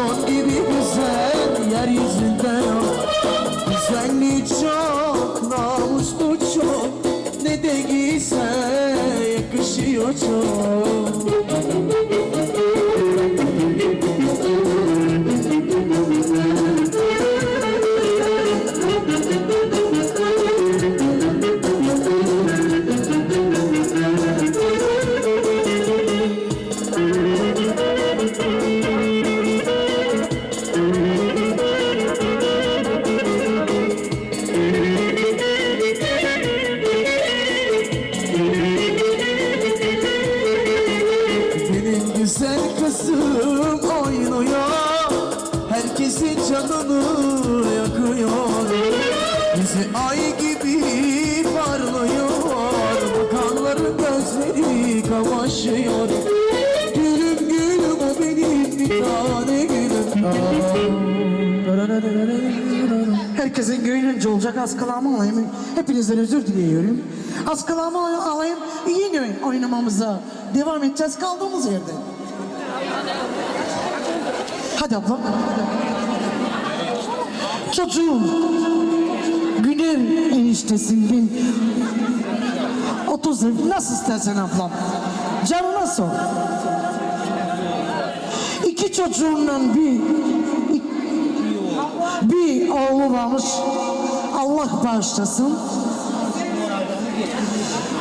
Balon gibi güzel yeryüzünde yok Güzelliği çok, namuslu çok? Ne de giyse yakışıyor çok olacak az kalamı alayım. Hepinizden özür diliyorum. Az kalamı alayım. Yine oynamamıza devam edeceğiz kaldığımız yerde. Hadi ablam. Çocuğum. Güner eniştesinden 30 ev nasıl istersen ablam. Canına sor. İki çocuğundan bir bir oğlu varmış. Allah bağışlasın.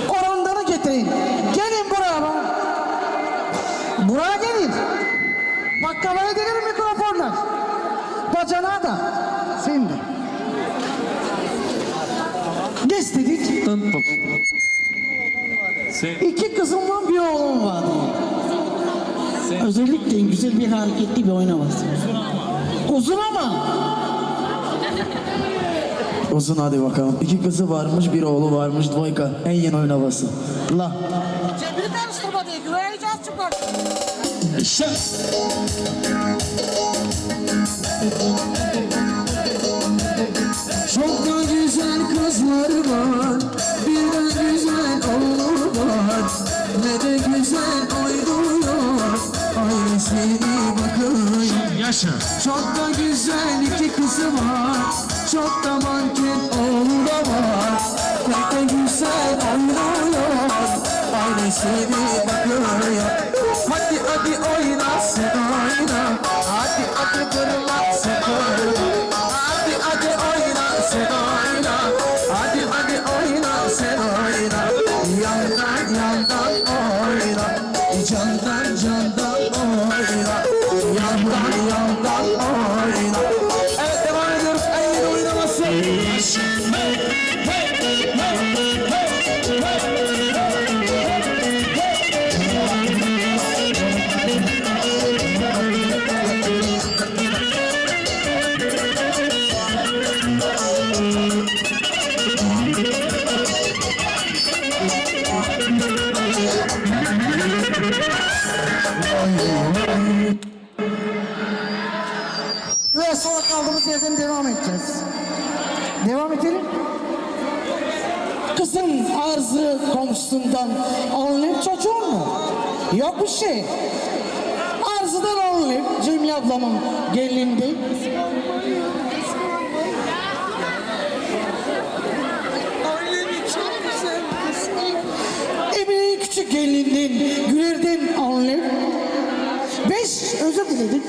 Oranları getirin. Gelin buraya bak. Buraya gelin. Bakkalaya gelir mikrofonlar. Bacana da. Sen de. Ne istedik? İki kızımla bir oğlum var. Özellikle güzel bir hareketli bir oynaması. Uzun ama. Uzun hadi bakalım. İki kızı varmış bir oğlu varmış. Dvoyka en yeni oyun havası. La. Cebini karıştırma diye güveyeceğiz çıkar. Çok da güzel kızlar var. Bir de güzel oğlu var. Ne de güzel oynuyor Ailesine bakıyor Yaşa. Çok da güzel iki kızı var. Çok da Ailesine bakıyor Hadi hadi oyna sen oyna Hadi hadi durma sen oyna Hadi hadi oyna sen oyna komşusundan alınıp çocuğun mu? Yok bir şey. Arzıdan alınıp Cemile ablamın gelindi. Emine'yi küçük gelinden, Güler'den alınıp beş özür diledim.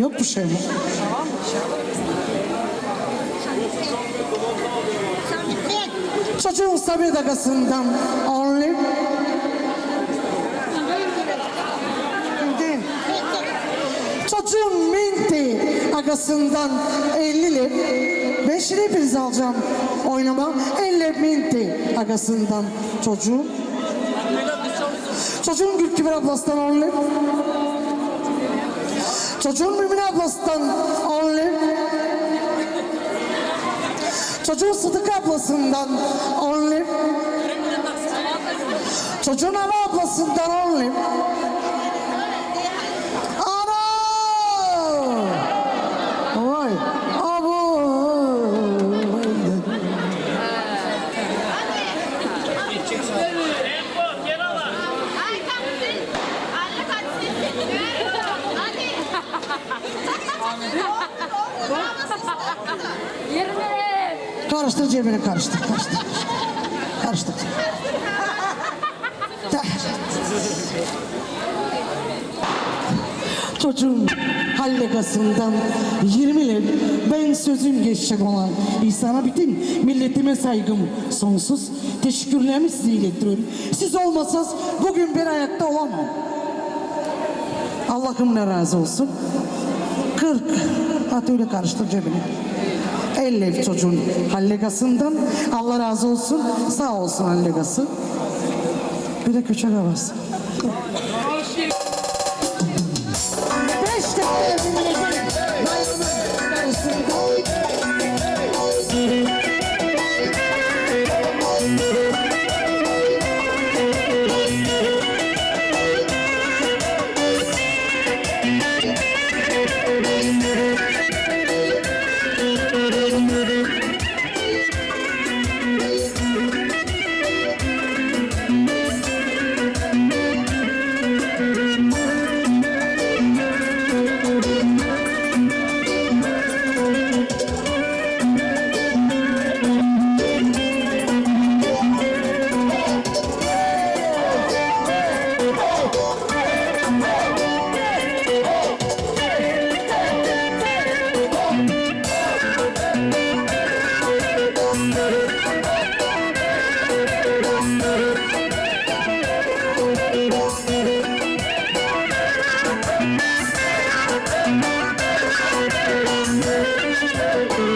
Yok bir şey mi? Çocuğun sabır dakikasından Değil. Çocuğun minti agasından 50 lip. Beşini hepiniz alacağım oynama. 50 minti agasından çocuğun. Çocuğun Gülküber ablasından 10 lip. Çocuğun Mümine ablasından 10 lip. Çocuğun Sıdık ablasından 10 lip. Çocuğun ana ablasından 10 Karıştır cebine karıştır. Karıştır. Karıştır. Da. Çocuğum hallegasından 20 yıl ben sözüm geçecek olan İsa'na bütün milletime saygım sonsuz. Teşekkürlerimi size iletiyorum. Siz olmasanız bugün ben ayakta olamam. Allah'ım ne razı olsun. 40. At öyle karıştır cebine. 50 çocuğun hallegasından Allah razı olsun. Sağ olsun hallegası. Bir de köçek havası.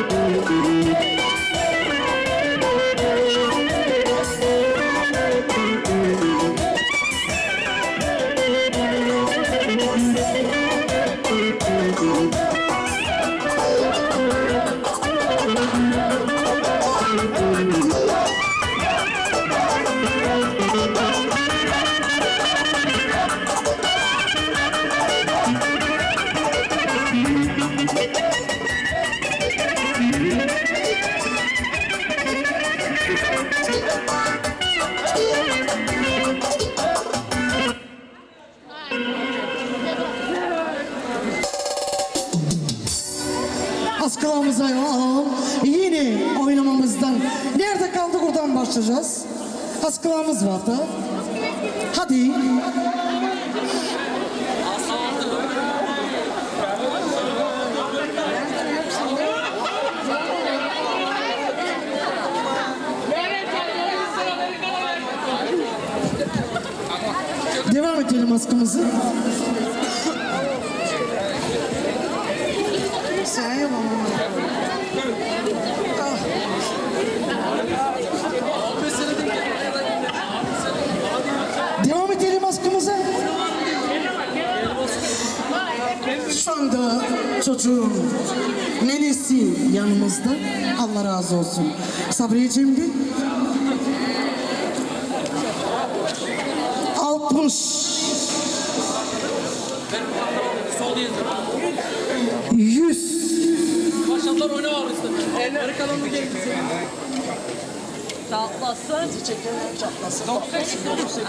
Música oradan başlayacağız. Askılamız vardı. Hadi. Devam edelim askımızı. Sen yapamam. Devam edelim askımıza. Şu anda çocuğum nenesi yanımızda. Allah razı olsun. Sabriyeciğim de. 60 100 Maşallah oyna var işte. Eller kalanı geldi. Çatlasın. Çiçekler çatlasın. 98. 98.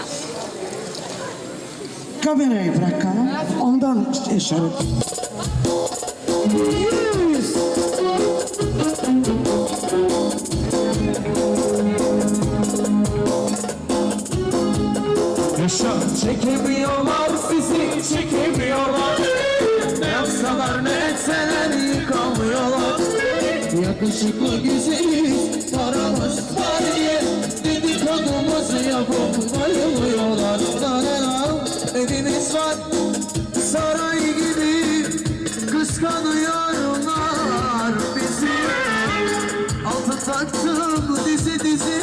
Kamerayı bırakalım. Ondan işaret. Yaşa. Çekemiyorlar bizi çekemiyorlar. Ne yapsalar ne etseler yıkamıyorlar Yakışıklı güzeliz Altın taktım dizi dizi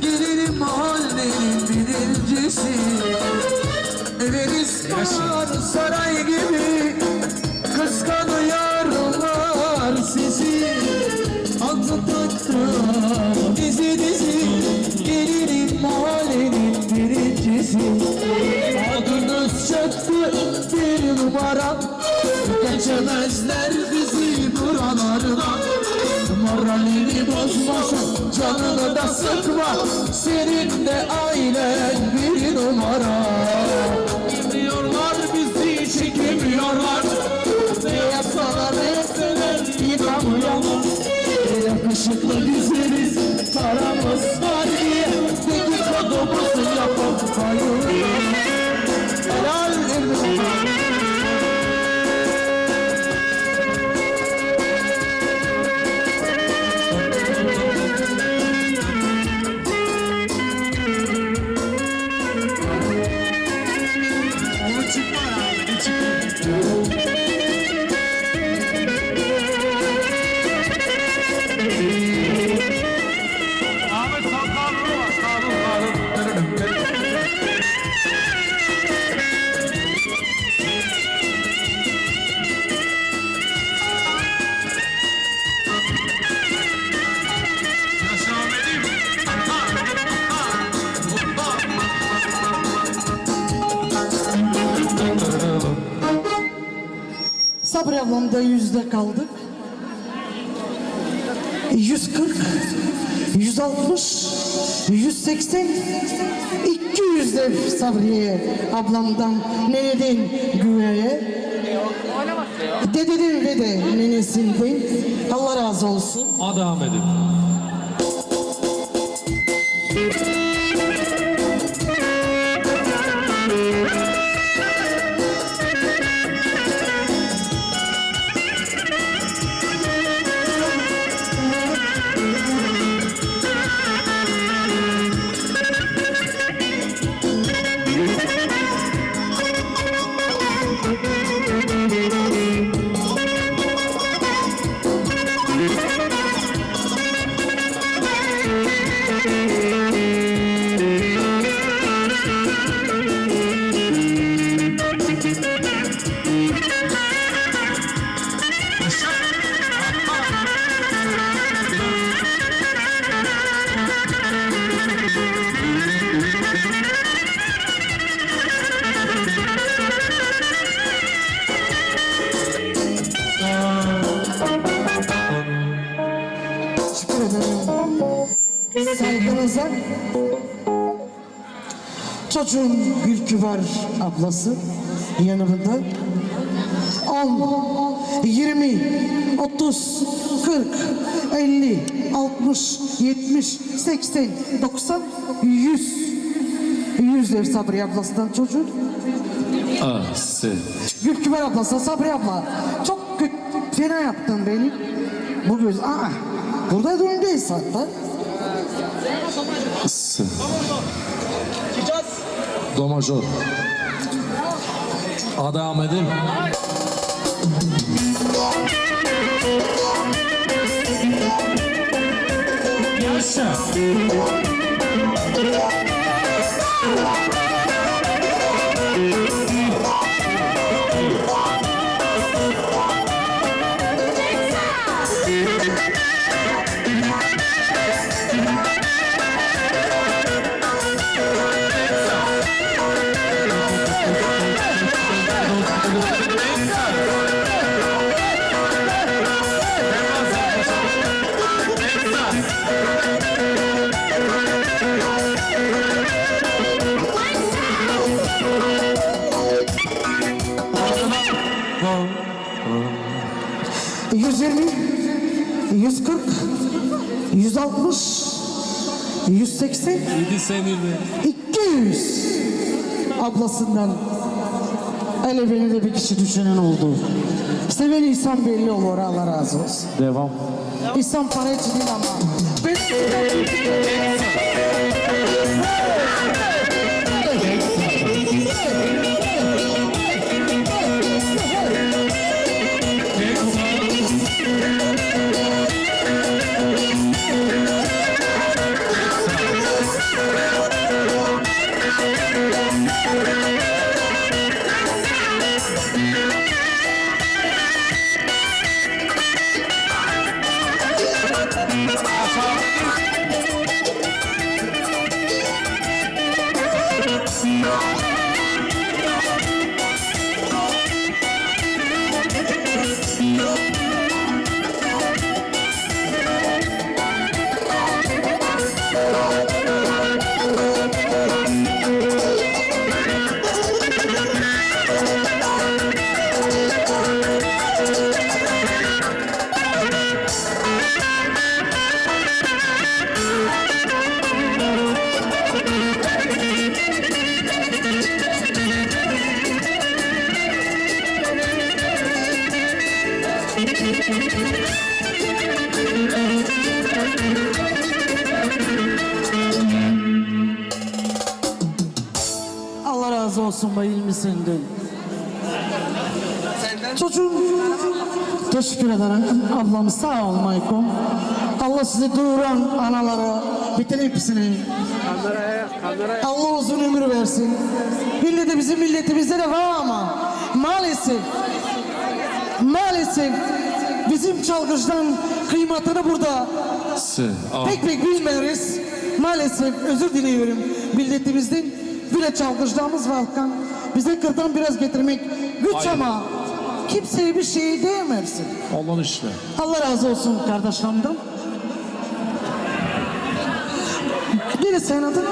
Gelirim mahallenin birincisi. Eviniz var saray gibi Kıskanıyorlar sizi. Altın taktım canını da sıkma Senin de ailen bir numara. Bilmiyorlar bizi çekemiyorlar. Ne yapsalar etseler yıkamıyorlar Yakışık Işıklı güzeliz paramız var diye. Dedikodumuzu yapıp kayıyoruz Ablamda yüzde kaldık. 140, 160, 180, 200 de Sabriye ablamdan neneden güveye. Dededen ve de nenesinden Allah razı olsun. Hadi Ahmet'im. Çocuğun Gülkü var ablası yanımda. 10, 20, 30, 40, 50, 60, 70, 80, 90, 100. 100 der Sabri ablasından çocuğun. Ah, sen. Gülkümer ablası Sabri abla. Çok kötü, fena yaptın beni. Bu göz, aa, burada döndeyiz hatta. Sen. Do major. Hadi Ahmet'im. Yaşa. 180. 7 senede. 200 ablasından öyle beni de bir kişi düşünen oldu. Seven insan belli olur Allah razı olsun. Devam. İnsan para için ama. Ben No. Allah razı olsun bayılmış senden. Senden? Çocuğum. Teşekkür ederim ablam sağ ol Maykom. Allah sizi doğuran analara biten hepsini. Allah uzun ömür versin. Milli de bizim milletimizde de var ama maalesef maalesef bizim çalgıçtan kıymetini burada Se. A. pek pek bilmiyoruz. Maalesef özür diliyorum milletimizden. Bile çalgıcılığımız var kan. Bize kırdan biraz getirmek güç Aynen. ama kimseye bir şey diyemezsin. Allah'ın işte. Allah razı olsun kardeşlerimden. Biri sen adın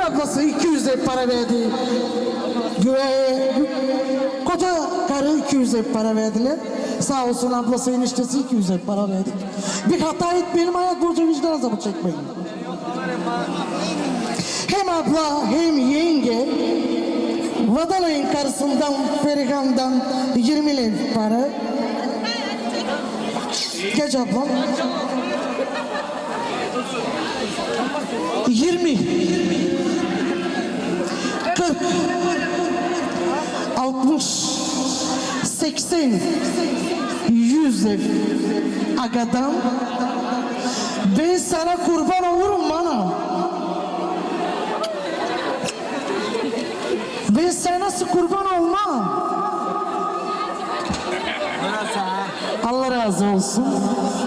Gülküber ablası 200 de para verdi. Güveye, koca karı 200 de para verdiler. Sağ olsun ablası eniştesi 200 de para verdi. Bir hata et benim ayak borcu vicdan azabı çekmeyin. Hem abla hem yenge Vadalay'ın karısından Perihan'dan 20 lev para. Geç abla. 20 40 60 80 100 ev agadan ben sana kurban olurum bana ben sana nasıl kurban olmam Allah razı olsun.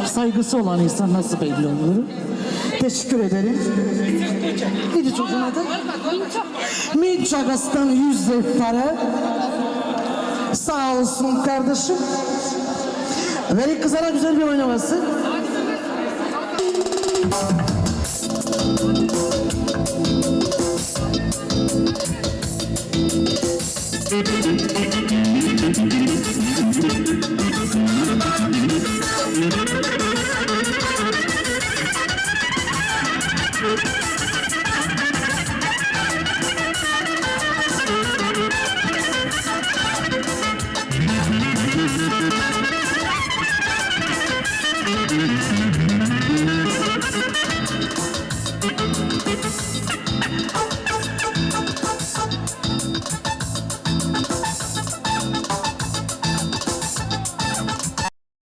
Saygısı olan insan nasıl belli olur? Teşekkür ederim. Neydi çocuğun adı? Minç Agas'tan yüz lira para. Sağ olsun kardeşim. Verin kızana güzel bir oynaması.